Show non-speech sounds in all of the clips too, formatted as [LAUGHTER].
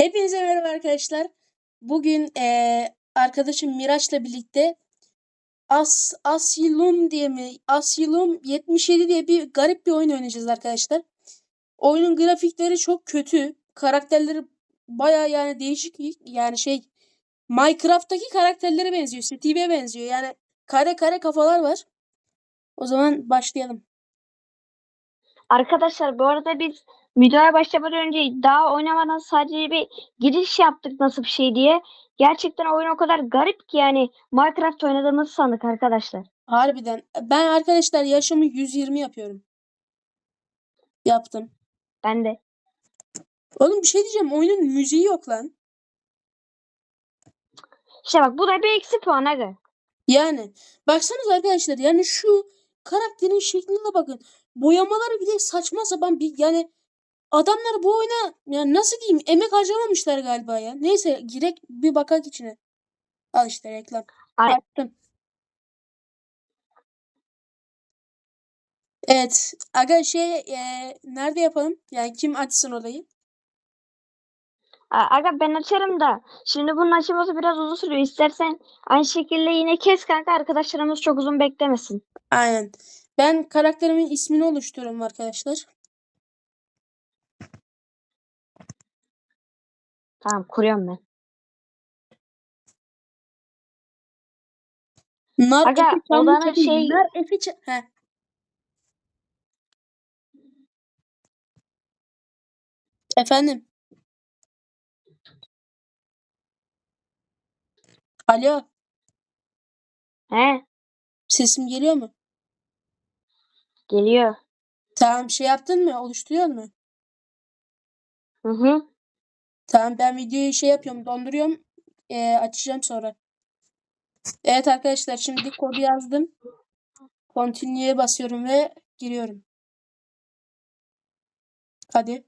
Hepinize merhaba arkadaşlar. Bugün eee, arkadaşım Miraç'la birlikte As Asylum diye mi? Asylum 77 diye bir garip bir oyun oynayacağız arkadaşlar. Oyunun grafikleri çok kötü. Karakterleri baya yani değişik yani şey Minecraft'taki karakterlere benziyor. Steve'e benziyor. Yani kare kare kafalar var. O zaman başlayalım. Arkadaşlar bu arada biz videoya başlamadan önce daha oynamadan sadece bir giriş yaptık nasıl bir şey diye. Gerçekten oyun o kadar garip ki yani Minecraft oynadığımızı sandık arkadaşlar. Harbiden. Ben arkadaşlar yaşımı 120 yapıyorum. Yaptım. Ben de. Oğlum bir şey diyeceğim. Oyunun müziği yok lan. İşte bak bu da bir eksi puan aga. Yani baksanıza arkadaşlar yani şu karakterin şekline bakın. Boyamaları bile saçma sapan bir yani adamlar bu oyuna yani nasıl diyeyim emek harcamamışlar galiba ya. Neyse girek bir bakak içine. Al işte reklam. Ay- Yaptım. Evet. Aga şey e, nerede yapalım? Yani kim açsın olayı? A- Aga ben açarım da şimdi bunun açılması biraz uzun sürüyor. İstersen aynı şekilde yine kes kanka arkadaşlarımız çok uzun beklemesin. Aynen. Ben karakterimin ismini oluşturuyorum arkadaşlar. Tamam kuruyorum ben. Nar Aga, Çamlı odanın Çakı- şey- Nar Efe Ça- Heh. Efendim. Alo, He sesim geliyor mu? geliyor. Tamam, şey yaptın mı? Oluşturuyor mu? Hı hı. Tamam, ben videoyu şey yapıyorum, donduruyorum. Ee, açacağım sonra. Evet arkadaşlar, şimdi kodu yazdım. Continue'ye basıyorum ve giriyorum. Hadi.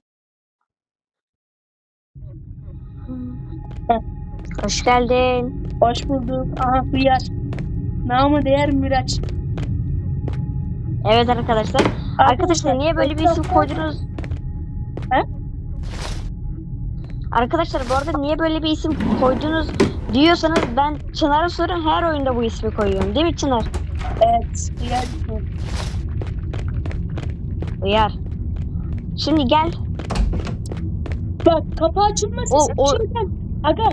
Hoş geldin. Hoş bulduk. Aha Hıyar. Namı değer Miraç. Evet arkadaşlar. Arkadaşlar niye böyle bir isim koydunuz? He? Arkadaşlar bu arada niye böyle bir isim koydunuz diyorsanız ben Çınar'a sorun her oyunda bu ismi koyuyorum. Değil mi Çınar? Evet, Hıyar. Uyar. Şimdi gel. Bak kapı açılma O- sesi o- şeyden. Aga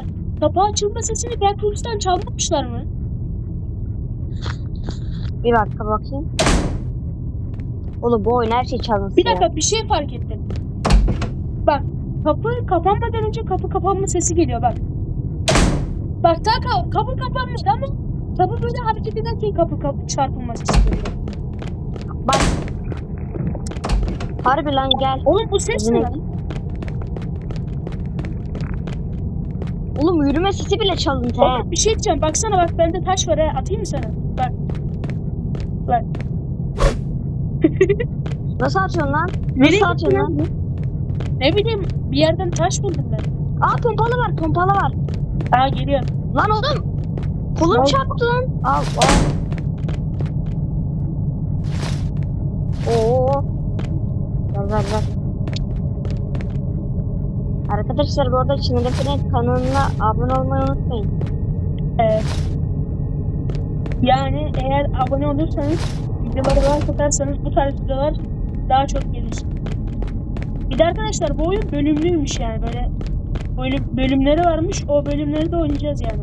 kapı açılma sesini Backrooms'tan çalmamışlar mı? Bir dakika bakayım. Oğlum bu oyun her şey çalması Bir ya. dakika bir şey fark ettim. Bak kapı kapanmadan önce kapı kapanma sesi geliyor bak. Bak daha ka- kapı kapanmış ama kapı böyle hareket ederken kapı kapı çarpılma sesi geliyor. Bak. Harbi lan gel. Oğlum bu ses ne? Oğlum yürüme sesi bile çalıntı he. Oğlum bir şey diyeceğim baksana bak bende taş var ha atayım mı sana? Bak. Bak. [LAUGHS] Nasıl atıyorsun lan? Nereye Nasıl atıyorsun lan lan? Ne bileyim bir yerden taş buldum ben. Aa pompalı var pompalı var. Aa geliyor. Lan oğlum. Kolum Al. çarptı lan. Al al. Oo. Ver ver ver. Arkadaşlar bu arada Çin'in kanalına abone olmayı unutmayın. Evet. Yani eğer abone olursanız videoları like atarsanız bu tarz videolar daha çok gelir. Bir de arkadaşlar bu oyun bölümlüymüş yani böyle bölüm, bölümleri varmış o bölümleri de oynayacağız yani.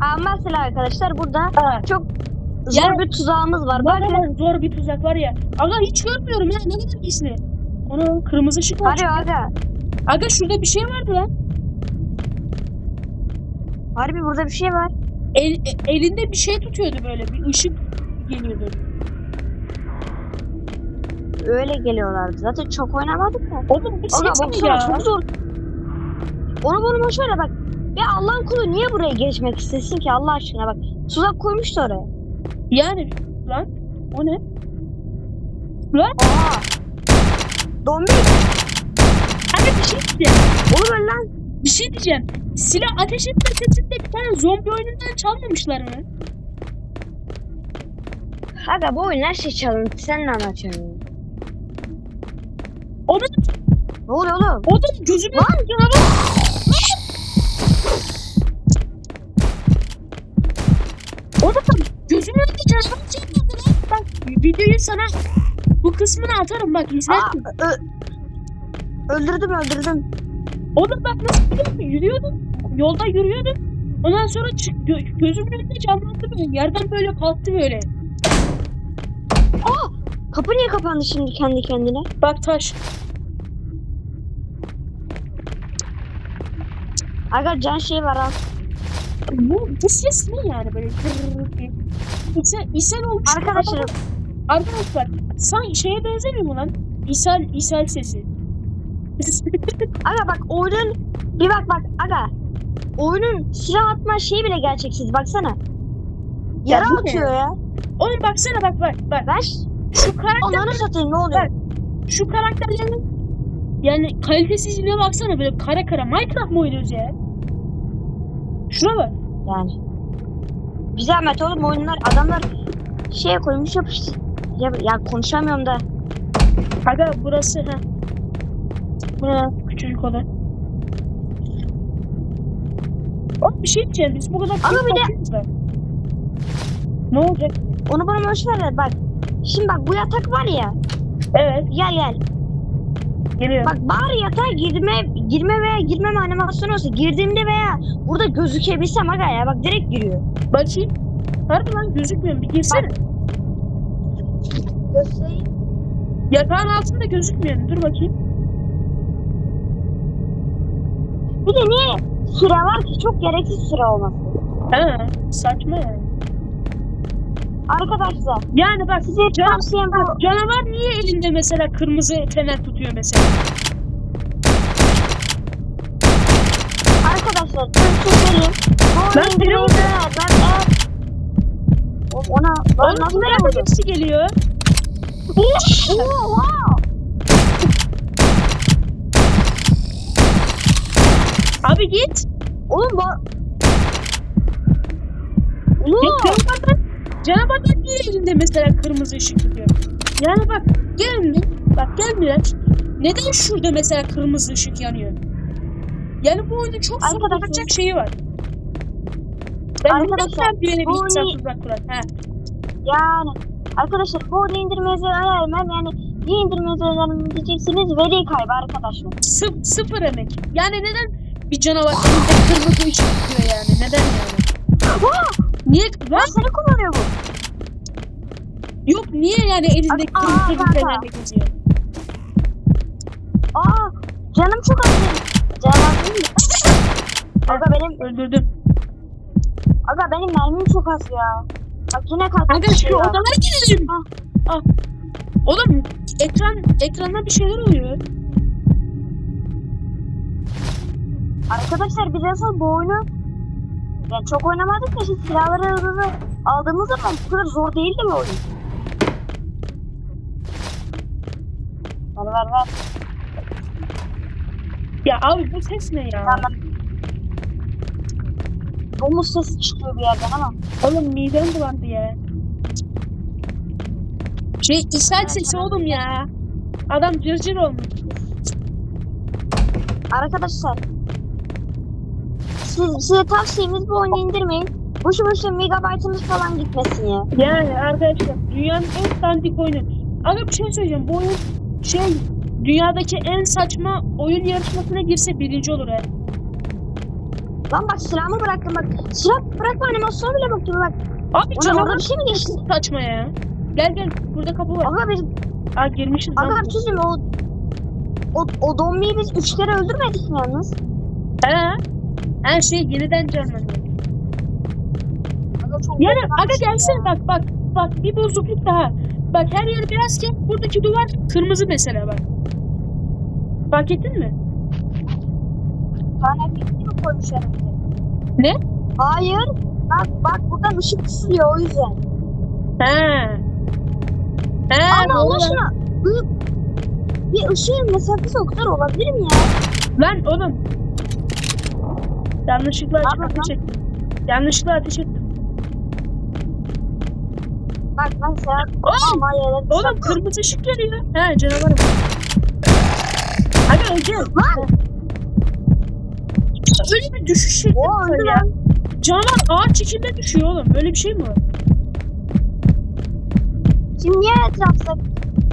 Aa, mesela arkadaşlar burada Aa, çok zor Ya- bir tuzağımız var. ne Bakın. zor bir tuzak var ya. Aga hiç görmüyorum ya ne kadar gizli. Onu kırmızı ışık var. Harbi aga. Aga şurada bir şey vardı lan. Harbi burada bir şey var. El, e- elinde bir şey tutuyordu böyle bir ışık geliyordu. Öyle geliyorlardı. Zaten çok oynamadık da. Oğlum Aga ne baksana ya? çok zor. Onu bunu boş ver bak. Ya Allah'ın kulu niye buraya geçmek istesin ki Allah aşkına bak. Tuzak koymuştu oraya. Yani lan o ne? Lan Oha. Dombik. Aga bir şey diyeceğim. Oğlum öl lan. Bir şey diyeceğim. Silah ateş etme sesinde bir tane zombi oyunundan çalmamışlar mı? Aga bu oyun her şey çalıntı. Sen ne anlatıyorsun? Onu Ne oluyor oğlum? O da önünde canavar. O da gözümün önünde canavar çekmedi lan. Bak videoyu sana bu kısmını atarım bak izle. Aa, ö- öldürdüm öldürdüm. O da bak nasıl biliyor musun? Yürüyordu. Yolda yürüyordu. Ondan sonra çık, gö- gözümün önünde canlandı böyle. Yerden böyle kalktı böyle. Kapı niye kapandı şimdi kendi kendine? Bak taş. Aga can şey var al. Bu, bu ses ne yani böyle. İshal, ishal olmuş. Arkadaşlar Arkadaşlar sanki şeye benzemiyor mu lan? İshal, ishal sesi. [LAUGHS] aga bak oyunun bir bak bak aga. Oyunun silah atma şeyi bile gerçeksiz baksana. Yara atıyor ya. Oğlum baksana bak bak bak. Ş- Şu karakter, ananı satayım ne oluyor? şu karakterlerin yani kalitesizliğine baksana böyle kara kara. Minecraft mı oynuyoruz ya? Şuna bak. Yani. Bir zahmet oğlum oyunlar adamlar şey koymuş yapıştı. Ya, ya konuşamıyorum da. Aga burası ha. Ha, küçücük oda. Oğlum bir şey diyeceğim biz bu kadar Ama bir de-. Ne olacak? Onu bana boş ver bak. Şimdi bak bu yatak var ya. Evet Gel gel. geliyor. Bak bari yatağa girme, girme veya girmeme animasyonu olsa girdiğimde veya burada gözükebilsem aga ya bak direkt giriyor. Bakayım. Harbi lan gözükmüyor bir girsene. Göstereyim. Yatağın altında gözükmüyor. Dur bakayım. Bir de niye süre var ki çok gereksiz süre olması. Ha, saçma yani. Arkadaşlar Yani bak size Can- bu. canavar niye elinde mesela kırmızı fener tutuyor mesela? Arkadaşlar ben. Bu Ben biliyorum. indirmeyi ben eğer... Ona, ona Oğlum nasıl vurdu? birisi geliyor. Abi git. Oğlum. Ya Oğlum! Canavardan, canavardan niye elinde mesela kırmızı ışık tutuyor? Yani bak gel mi? Bak gel Miraç. Neden şurada mesela kırmızı ışık yanıyor? Yani bu oyunun çok sorgulanacak şeyi var. Ben Arkadaşlar, bu oyunu-. Yani arkadaşlar bu oyunu indirmenizi önermem yani niye indirmenizi önermem diyeceksiniz veri kaybı arkadaşlar. Sı- sıfır emek. Yani neden bir canavar kırmızı ışık tutuyor yani? Neden yani? Niye? Lan seni kullanıyor bu. yok niye yani elinde Aa, kanka. fenerle geziyor? Aa canım çok az benim. Canım az değil mi? Aga benim, Öldürdüm. aga benim mermim çok az ya. Bak yine kalktı. Kanka şu odalara girelim. Ha. Ah. Oğlum ekran ekranda bir şeyler oluyor. Arkadaşlar biz asıl bu oyunu yani çok oynamadık da şimdi silahları hızlı aldığımız zaman bu kadar zor değildi mi oyun? Ver ver ver. Ya abi bu ses ne ya? Tamam. Domuz sesi çıkıyor bir yerden ama. Oğlum midem bulandı ya. Şey ishal sesi oğlum ya. Adam cırcır olmuş. Arkadaşlar siz, size tavsiyemiz bu oyunu indirmeyin. Boşu boşuna megabaytınız falan gitmesin ya. Yani arkadaşlar dünyanın en dandik oyunu. Aga bir şey söyleyeceğim. Bu oyun şey dünyadaki en saçma oyun yarışmasına girse birinci olur ha. Lan bak silahımı bıraktım bak. Silah bırakma animasyonu bile baktım bak. Abi Ona canavar orada bir şey mi geçti? saçma ya. Gel gel burada kapı var. Aga biz, Aa girmişiz lan. aga bir şey söyleyeyim, o o, o zombiyi biz üç kere öldürmedik mi yalnız? He. Her şey yeniden canlanıyor. Yani aga şey gelsene bak bak bak bir bozukluk daha. Bak her yer beyazken buradaki duvar kırmızı mesela bak. Fark ettin mi? Tane fikri mi koymuş herhalde? Ne? Hayır. Bak bak buradan ışık kısılıyor o yüzden. He. He. Ama Allah aşkına bir, bir ışığın mesafesi o kadar olabilir mi ya? Lan oğlum. Yanlışlıkla yapıyorsun ateş ettim. Yanlışlıkla ateş ettim. Bak mesela Oğlum, ama yerler oğlum kırmızı ışık yanıyor. He canavarım. Hadi önce. Öyle bir düşüş şekli var ya. lan. Canavar ağaç içinde düşüyor oğlum. Böyle bir şey mi var? Şimdi niye etrafta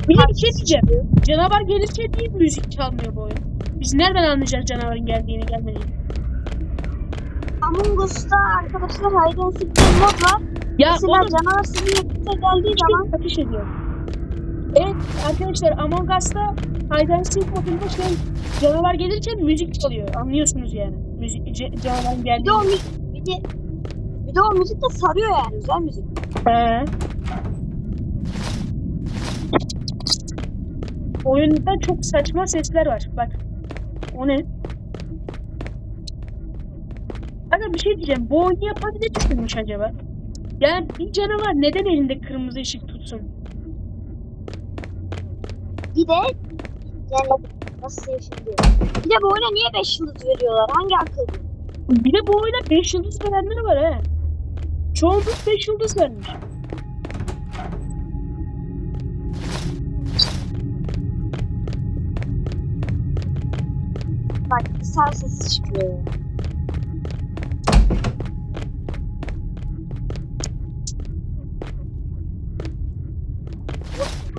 Bir de bir şey diyeceğim. Canavar gelirken niye müzik çalmıyor bu oyun? Biz nereden anlayacağız canavarın geldiğini gelmediğini? Among Us'ta arkadaşlar diye bir mod var. Ya Mesela oğlum canavar sizin yakınıza geldiği zaman şey ateş ediyor. Evet arkadaşlar Among Us'ta and Seek modunda şey canavar gelirken müzik çalıyor. Anlıyorsunuz yani. Müzik, canavarın bir geldiğini. de o müzik bir de, bir de o müzik de sarıyor yani güzel müzik. He. Oyunda çok saçma sesler var. Bak. O ne? Aga bir şey diyeceğim. Bu oyunu yapan ne düşünmüş acaba? Yani bir canavar neden elinde kırmızı ışık tutsun? Bir de yani nasıl şimdi? Bir de bu oyuna niye 5 yıldız veriyorlar? Hangi akıl? Bir de bu oyuna 5 yıldız verenler var he. Çoğunluk 5 yıldız vermiş. Bak sağ sesi çıkıyor.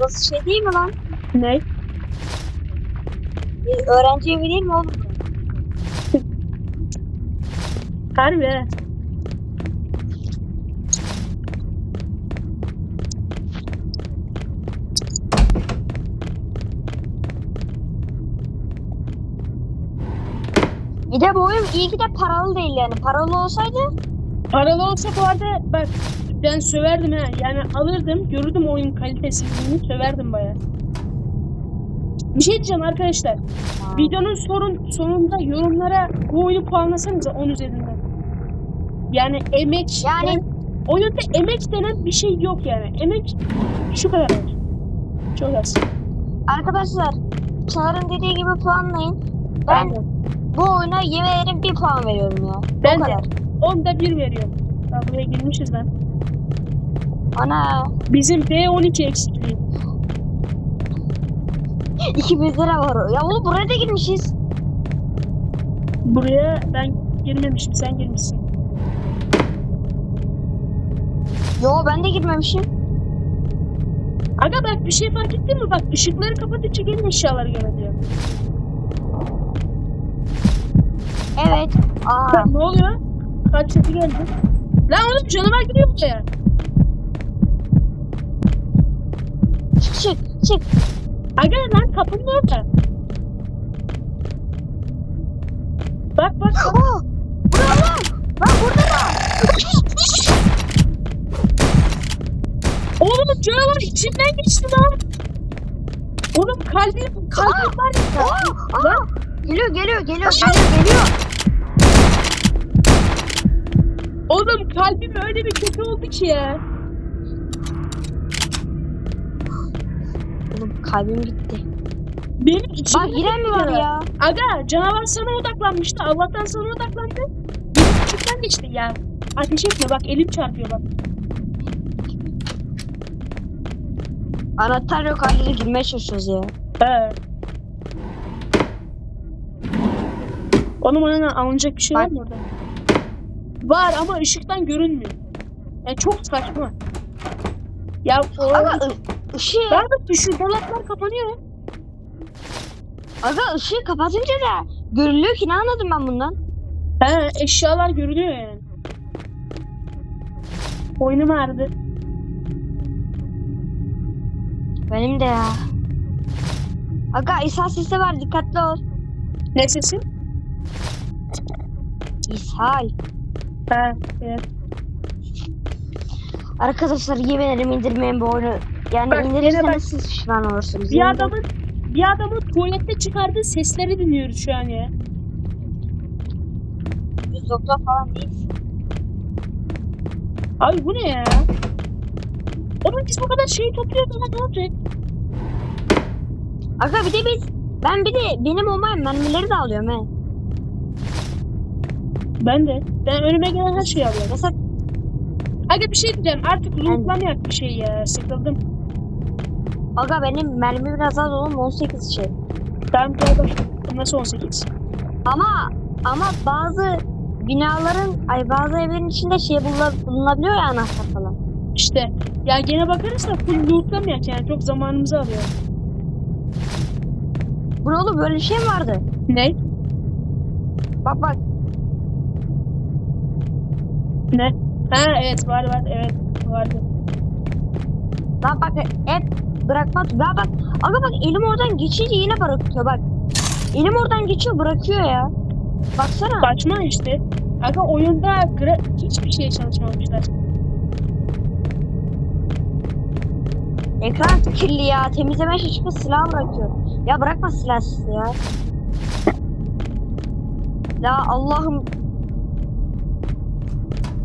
Burası şey değil mi lan? Ne? Bir öğrenci evi değil mi oğlum? Harbi. Bir de bu oyun iyi ki de paralı değil yani. Paralı olsaydı Paralı olsa bu arada bak ben söverdim ha. Yani alırdım, görürdüm oyun kalitesizliğini söverdim baya. Bir şey diyeceğim arkadaşlar. Videonun sorun, sonunda yorumlara bu oyunu puanlasanıza 10 üzerinden. Yani emek, Yani- oyunda emek denen bir şey yok yani. Emek şu kadar. Çok az. arkadaşlar Çağrı'nın dediği gibi puanlayın. Ben Aynen. bu oyuna yemin ederim bir puan veriyorum ya. Ben o de. kadar. 10'da 1 veriyorum. Ya buraya girmişiz lan. Ana Bizim B12 eksikliği. 2000 lira var. Ya oğlum buraya da girmişiz. Buraya ben girmemişim, sen girmişsin. Yo ben de girmemişim. Aga bak bir şey fark ettin mi? Bak ışıkları kapatınca gelin eşyaları görebiliyor. Evet. Aa. Bak ne oluyor? Kaç sesi geldi? Lan oğlum canavar giriyor buraya. Çık çık. Aga lan kapının orada. Bak bak. Aa. Burada lan. Burada da. Oğlum canavar içinden geçti lan. Oğlum kalbim, kalbim var ya. Aa. Lan Geliyor geliyor geliyor geliyor geliyor. oğlum kalbim öyle bir kötü oldu ki ya. Oğlum kalbim gitti. Benim içimden Bak giren mi var ya? Aga canavar sana odaklanmıştı. Allah'tan sana odaklandı. Benim geçti ya. Ateş etme bak elim çarpıyor bak. Anahtar yok haliyle girmeye çalışıyoruz ya. He. Oğlum ona alınacak bir şey var Bak. mı orada? Var ama ışıktan görünmüyor. Yani çok saçma. Ya o Aga ı- ışığı, ben de şu dolaplar kapanıyor. aga ışığı kapatınca da görülüyor ki ne anladım ben bundan? He eşyalar görünüyor yani. Boynum ağrıdı. Benim de ya. Aga ishal sesi var dikkatli ol. Ne sesi? İshal. He evet. Arkadaşlar yemin ederim indirmeyin bu oyunu. Yani Bak, indirirseniz siz pişman olursunuz. Bir adamın bir adamın tuvalette çıkardığı sesleri dinliyoruz şu an ya. Yüz doktor falan değil. Abi bu ne ya? Oğlum biz bu kadar şeyi topluyorduk ama ne olacak? Aga bir de biz ben bir de benim olmayan mermileri de alıyorum he. Ben de. Ben önüme gelen her şeyi alıyorum. Mesela Aga bir şey diyeceğim. Artık lootlamayak bir şey ya. Sıkıldım. Aga benim mermi biraz az oğlum 18 şey. Gel bak. Nasıl 18? Ama ama bazı binaların ay bazı evlerin içinde şey buluna- bulunabiliyor ya anahtar falan. İşte ya gene bakarız da full lootlamayak yani çok zamanımızı alıyor. Bu ne oğlum böyle şey mi vardı? Ne? Bak bak. Ne? Ha evet var var evet vardı. Lan bak hep bırakma. Ya bak. Aga bak elim oradan geçince yine bırakıyor bak. Elim oradan geçiyor bırakıyor ya. Baksana. Saçma işte. Aga oyunda hiçbir şey çalışmamışlar. Ekran kirli ya. Temizleme çıkıp silah bırakıyor. Ya bırakma silahsız ya. Ya Allah'ım.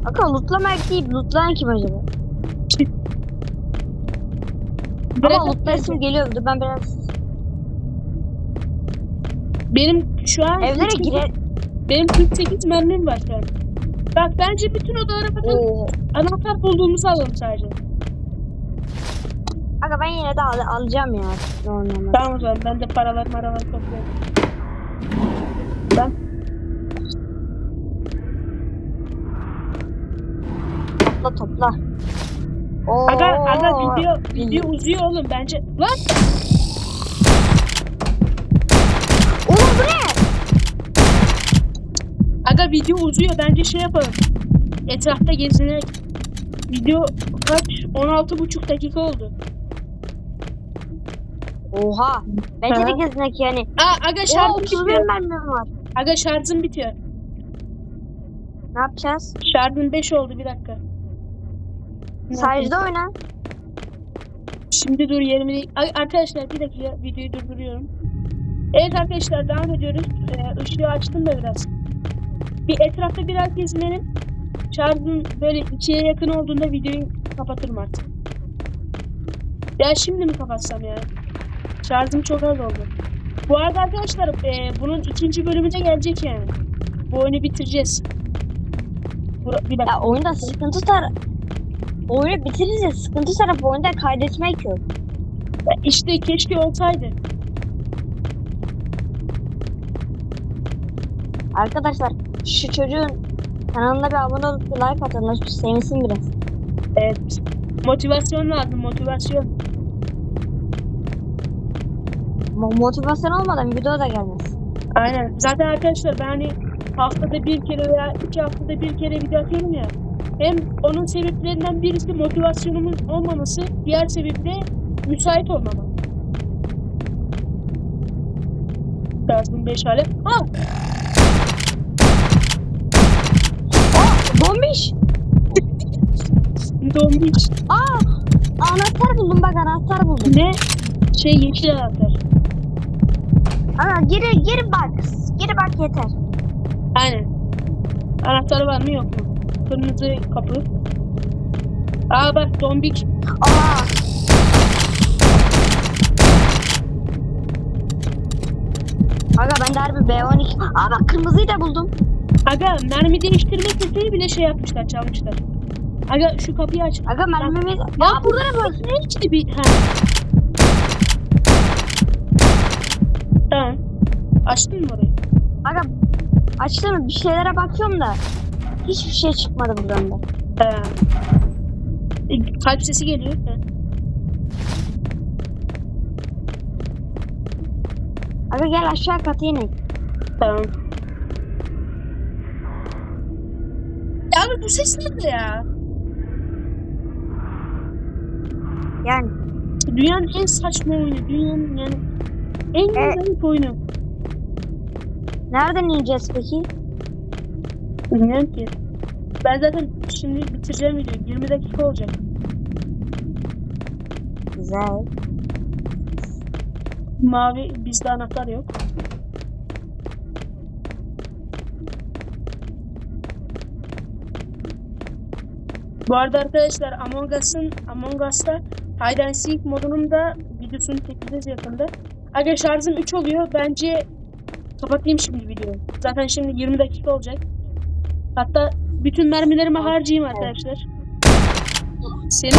Aga lootlamak değil. Lootlayan kim acaba? [LAUGHS] Ama lootlayasım geliyor. Dur ben biraz Benim şu an evlere 48 gire... benim 48 mermim var şu an. Bak bence bütün odalara. Oo. Anahtar bulduğumuzu alalım sadece. Aga ben yine de al- alacağım ya. Tamam o zaman ben de paralar maralar topluyorum. Ben Topla topla. Oo. Aga, aga video, video uzuyor oğlum bence. Lan Oğlum bu ne? aga video uzuyor bence şey yapalım. Etrafta gezinerek. Video kaç? 16,5 dakika oldu. Oha. Bence de Ha. gezinek yani. Aa aga şarjım 31 bitiyor. var. Aga şarjım bitiyor. Ne yapacağız? Şarjım 5 oldu bir dakika. Sadece oyna. Şimdi dur yerimi değil. Ay, Arkadaşlar bir dakika videoyu durduruyorum. Evet arkadaşlar devam ediyoruz. Ee, ışığı açtım da biraz. Bir etrafta biraz gezinelim. Şarjım böyle ikiye yakın olduğunda videoyu kapatırım artık. Ya şimdi mi kapatsam ya? Şarjım çok az oldu. Bu arada arkadaşlar e, bunun ikinci bölümü de gelecek yani. Bu oyunu bitireceğiz. Bu- Bir dakika. Ya oyunda sıkıntı tar... Oyunu bitirince sıkıntı tarafı oyunda kaydetmek yok. İşte keşke olsaydı. Arkadaşlar şu çocuğun kanalına bir abone olup bir like atın. Sevinsin biraz. Evet. Motivasyon lazım motivasyon. Mo- Motivasyon olmadan video da gelmez. Aynen. Zaten arkadaşlar ben hani haftada bir kere veya iki haftada bir kere video atıyorum ya. Hem onun sebeplerinden birisi motivasyonumun olmaması, diğer sebebi de müsait olmamam. Şarjım 5 hale. Aa! Aa bombiş. Donmuş. Aa anahtar buldum bak anahtar buldum. Ne? Şey yeşil anahtar. Ana gir gir bak. Gir bak yeter. Aynen. Anahtarı var mı yok mu? Kırmızı kapı. Aa bak dombik. Aa. Aga ben de harbi B12. Aa bak kırmızıyı da buldum. Aga mermi değiştirme sesini bile şey yapmışlar çalmışlar. Aga şu kapıyı aç. Aga mermimiz... Ya Aa burada ne var? Ne içti bir... Ha. Tamam. Açtın mı orayı? Aga açtım bir şeylere bakıyorum da hiçbir şey çıkmadı buradan da. Ha. E, Kalp sesi geliyor. Aga gel aşağı kata inelim. Tamam. Ya abi bu ses nerede ya? Yani Dünyanın en saçma oyunu. Dünyanın yani en Evet. garip oyunu. nereden ineceğiz peki? Bilmiyorum ki. Ben zaten şimdi bitireceğim videoyu. 20 dakika olacak. Güzel. Mavi bizde anahtar yok. Bu arada arkadaşlar Among Us'ın Among Us'ta Hide and Seek modunun da videosunu çekeceğiz yakında. Aga şarjım 3 oluyor. Bence kapatayım şimdi videoyu. Zaten şimdi 20 dakika olacak. Hatta bütün mermilerimi harcayayım arkadaşlar. Senin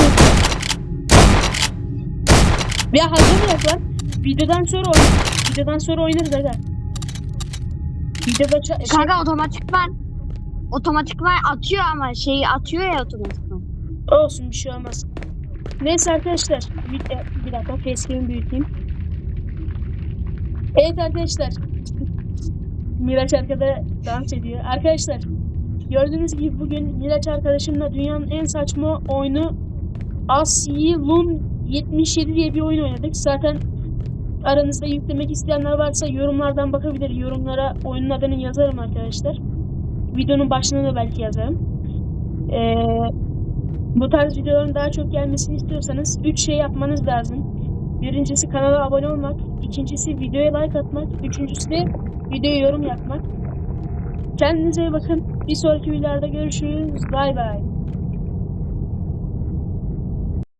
Ya hazır mı lan? Videodan sonra oyun Videodan sonra oynarız aga. Videoda şey, Kanka otomatikman otomatikman atıyor ama şeyi atıyor ya otomatikman. olsun bir şey olmaz. Neyse arkadaşlar. Bir, e, bir dakika facecam'i büyüteyim. Evet arkadaşlar. [LAUGHS] Miraç arkada dans ediyor. Arkadaşlar gördüğünüz gibi bugün Miraç arkadaşımla dünyanın en saçma oyunu Asylum 77 diye bir oyun oynadık. Zaten aranızda yüklemek isteyenler varsa yorumlardan bakabilir. Yorumlara oyunun adını yazarım arkadaşlar. Videonun başlığına da belki yazarım. Ee, bu tarz videoların daha çok gelmesini istiyorsanız 3 şey yapmanız lazım. Birincisi kanala abone olmak, ikincisi videoya like atmak, üçüncüsü de videoya yorum yapmak. Kendinize iyi bakın. Bir sonraki videolarda görüşürüz. Bay bay.